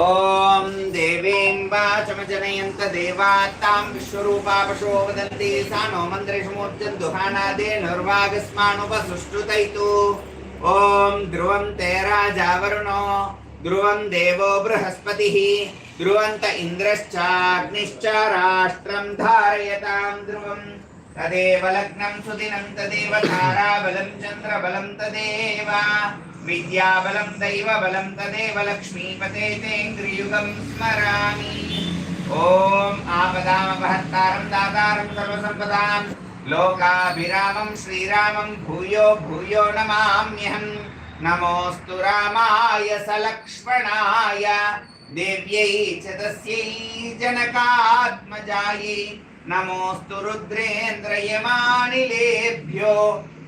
ॐ देवीं वाचमजनयन्त देवात्तां विश्वरूपा पशो वदन्ति सा नो मन्त्रेषु दुहानादेनुर्वागस्मानुपसुष्टुतैतु ॐ ध्रुवं ते राजा वरुणो ध्रुवं देवो बृहस्पतिः ध्रुवन्त इन्द्रश्चाग्निश्च राष्ट्रं धारयतां ध्रुवम् तदेव लग्नं सुदिनं तदेव ताराबलं चन्द्रबलं तदेव विद्याबलं दैवबलं तदेव लक्ष्मीपते तेन्द्रियुगं स्मरामि। ॐ आपदामपहर्तारं दातारं सर्वसम्पदां लोकाभिरामं श्रीरामं भूयो भूयो नमाम्यहं। नमोऽस्तु रामाय सलक्ष्मणाय, देव्यै च तस्यै जनकात्मजायै। నమోస్తు రుద్రేంద్రయమానిలేభ్యో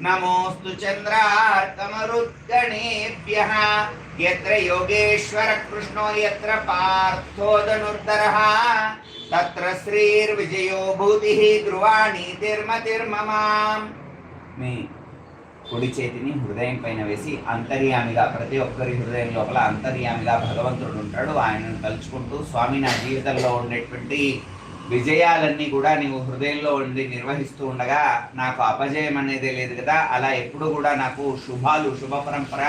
నమోస్తు చంద్రార్తమరుద్గణేభ్య యోగేశ్వర కృష్ణో ఎత్ర పార్థోదనుర్ధరః తత్ర శ్రీర్విజయో భూతి ధ్రువాణి తిర్మతిర్మమాం మీ కుడి చేతిని హృదయం పైన వేసి అంతర్యామిగా ప్రతి ఒక్కరి హృదయం లోపల అంతర్యామిగా భగవంతుడు ఉంటాడు. ఆయనను తలుచుకుంటూ స్వామి నా జీవితంలో ఉండేటువంటి విజయాలన్నీ కూడా నీవు హృదయంలో ఉండి నిర్వహిస్తూ ఉండగా నాకు అపజయం అనేది లేదు కదా. అలా ఎప్పుడు కూడా నాకు శుభాలు శుభ పరంపర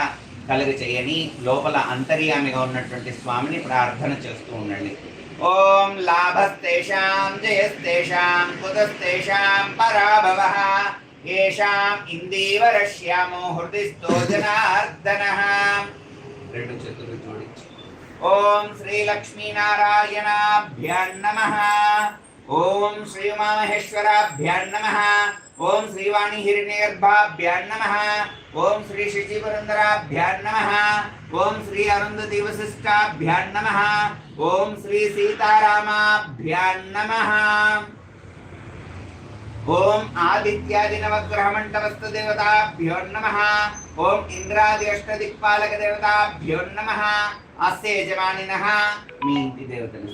కలుగ చేయని లోపల అంతర్యామిగా ఉన్నటువంటి స్వామిని ప్రార్థన చేస్తూ ఉండండి. ఓం లాభస్తేషాం జయస్తేషాం కుతస్తేషాం పరాభవ. ఏషాం ఇందీవరశ్యామో హృదిస్తో జనార్దన. రెండు చేతులు జోడించి. ఓం శ్రీ లక్ష్మీనారాయణాభ్యాం నమ ఓం శ్రీ ఉమామహేశ్వరాభ్యాం నమ ఓం శ్రీవాణి హిరణ్యగర్భాభ్యాం నమ ఓం శ్రీ శశిపురందరాభ్యాం నమ ఓం శ్రీ అరుంధతి వశిష్టాభ్యాం నమ ఓం శ్రీ సీతారామాభ్యాం నమ ఓం ఆదిత్యాది నవగ్రహ మంటపస్థ దేవతాభ్యో నమ. ఓం ఇంద్రాది అష్టదిక్పాలక దేవతాభ్యో నమ. అస్య యజమానిన. మీ ఇంటి దేవతలు